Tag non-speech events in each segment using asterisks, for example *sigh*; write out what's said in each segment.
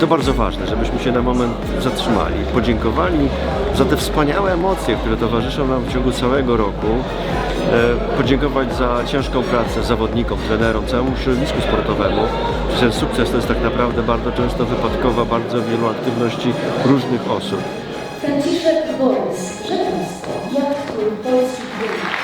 To bardzo ważne, żebyśmy się na moment zatrzymali, podziękowali za te wspaniałe emocje, które towarzyszą nam w ciągu całego roku. E, podziękować za ciężką pracę zawodnikom, trenerom, całemu środowisku sportowemu. Ten sukces to jest tak naprawdę bardzo często wypadkowa bardzo wielu aktywności różnych osób. Franciszek Borys, jak wyników.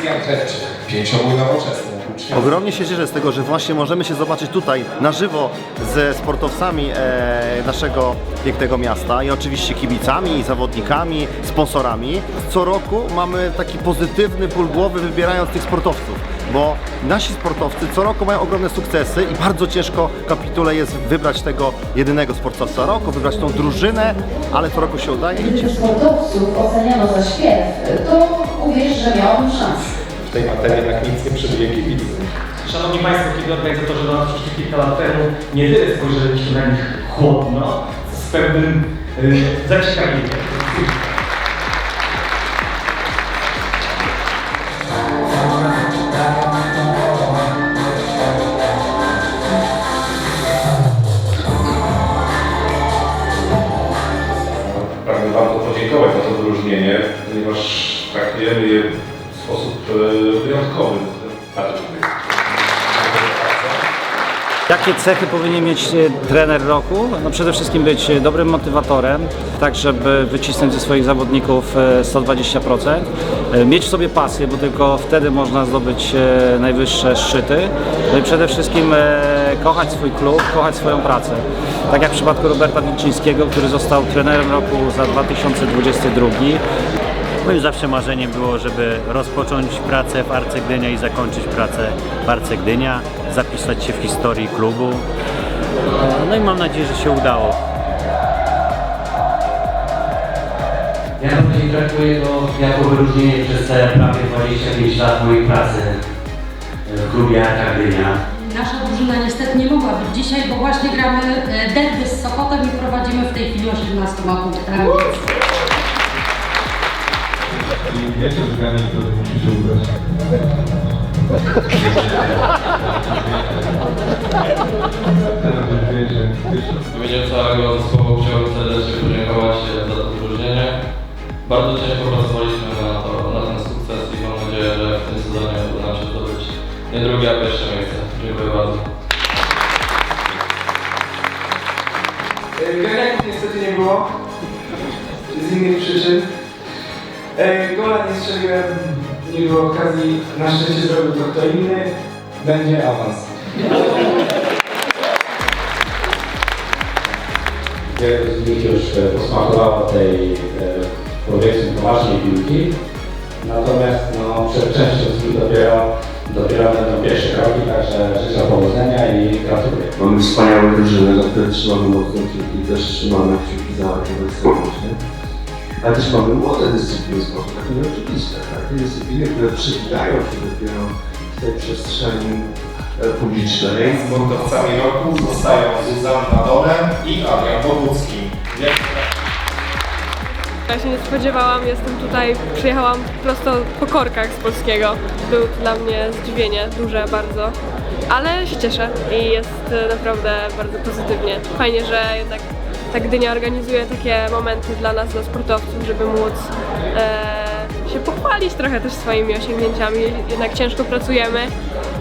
Krystian Trepczyk, pięciobój nowoczesny. ucznia Ogromnie się cieszę z tego, że właśnie możemy się zobaczyć tutaj na żywo ze sportowcami e, naszego pięknego miasta i oczywiście kibicami, zawodnikami, sponsorami. Co roku mamy taki pozytywny ból głowy wybierając tych sportowców, bo nasi sportowcy co roku mają ogromne sukcesy i bardzo ciężko kapitule jest wybrać tego jedynego sportowca roku, wybrać tą drużynę, ale co roku się udaje sportowców oceniano za śpiew, to uwierz, że miałabym szansę. w tej materii jednak nic nie przebije kibicy. Szanowni Państwo, kiedy organizatorzy do nas przyszli kilka lat temu, nie tyle spojrzeliśmy na nich chłodno, z pewnym y, zaciekawieniem. Pragnę bardzo podziękować za to wyróżnienie, ponieważ traktujemy je w sposób e, wyjątkowy. Jakie cechy powinien mieć e, trener roku? No przede wszystkim być e, dobrym motywatorem, tak żeby wycisnąć ze swoich zawodników e, 120%. E, Mieć w sobie pasję, bo tylko wtedy można zdobyć najwyższe szczyty. No i przede wszystkim kochać swój klub, kochać swoją pracę. Tak jak w przypadku Roberta Wilczyńskiego, który został trenerem roku za 2022. Moim zawsze marzeniem było, żeby rozpocząć pracę w Arce Gdynia i zakończyć pracę w Arce Gdynia, zapisać się w historii klubu. No i mam nadzieję, że się udało. Ja bardziej traktuję to jako wyróżnienie przez te prawie 25 lat mojej pracy w klubie Arka Gdynia. Nasza drużyna niestety nie mogła być dzisiaj, bo właśnie gramy e, derby z Sopotem i prowadzimy w tej chwili 18 punktami. I wiecie, że granie to musi się ubrać. W imieniu całego zespołu chciałbym serdecznie podziękować e, za to wyróżnienie. Bardzo ciężko pracowaliśmy na, to, na ten sukces i mam nadzieję, że w tym sezonie uda nam się zdobyć nie drugie, a pierwsze miejsce. Dziękuję bardzo. Ganiaków niestety nie było z innych przyczyn. E, Gola nie strzeliłem, nie było okazji, na szczęście zrobił to kto inny. Będzie awans. Wiele z nich już e, posmakowało tej, e, powiedzmy, poważnej piłki. Natomiast no, przed częścią z nich dopiero, dopiero będą pierwsze kroki, także życzę powodzenia i gratuluję. Mamy wspaniałe drużyny, za które trzymamy mocno kciuki, też trzymamy kciuki za ekstremalnie. Ale też mamy młode dyscypliny sportu, takie nieoczywiste, takie dyscypliny, które przebiegają się dopiero w tej przestrzeni e, publicznej. Sportowcami roku zostają Zuzanna Dolem i Adrian Bogucki. Ja się nie spodziewałam, jestem tutaj, przyjechałam prosto po korkach z polskiego. Był to dla mnie zdziwienie, duże bardzo, ale się cieszę i jest e, naprawdę bardzo pozytywnie. Fajnie, że jednak ta Gdynia organizuje takie momenty dla nas, dla sportowców, żeby móc e, się pochwalić trochę też swoimi osiągnięciami. Jednak ciężko pracujemy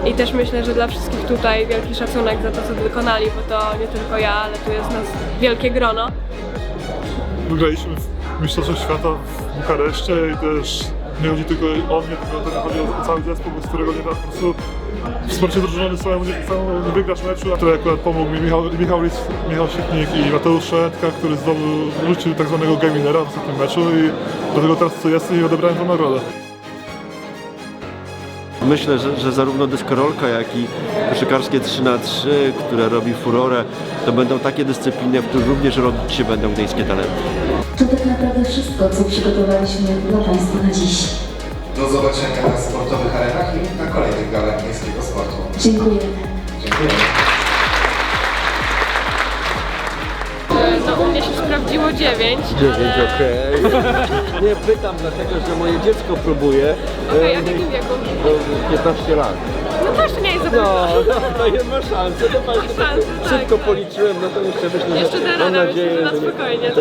i też myślę, że dla wszystkich tutaj wielki szacunek za to, co wykonali, bo to nie tylko ja, ale tu jest nas wielkie grono. Wygraliśmy w Mistrzostwach Świata w Bukareszcie i też nie chodzi tylko o mnie, tylko też chodzi o cały zespół, bez którego nie da po prostu wsparcie drużyny samemu nie, samemu nie wygrasz meczu, tutaj akurat pomógł mi Michał, Michał, Lis, Michał Siechnik i Mateusz Szetka, który zdobył, rzucił tak zwanego game winnera w ostatnim meczu i dlatego teraz co jest i odebrałem tę nagrodę. Myślę, że, że zarówno deskorolka, jak i koszykarskie 3 na 3 które robi furorę, to będą takie dyscypliny, w których również robić się będą gdyńskie talenty. To tak naprawdę wszystko, co przygotowaliśmy dla Państwa na dziś. Do zobaczenia na sportowych arenach i na kolejnych galach miejskiego sportu. Dziękuję. Dziękuję. No u mnie się sprawdziło 9. 9, okej. *laughs* Nie pytam dlatego, że moje dziecko próbuje. Okej, a w jakim wieku? 15 lat. No to jeszcze nie jest za No, no, to jest ma szansę, to właśnie szansę, tak, szybko tak. policzyłem, no to jeszcze myślę, Jeszcze że tyle mam rada, myślę, że że na nie- spokojnie.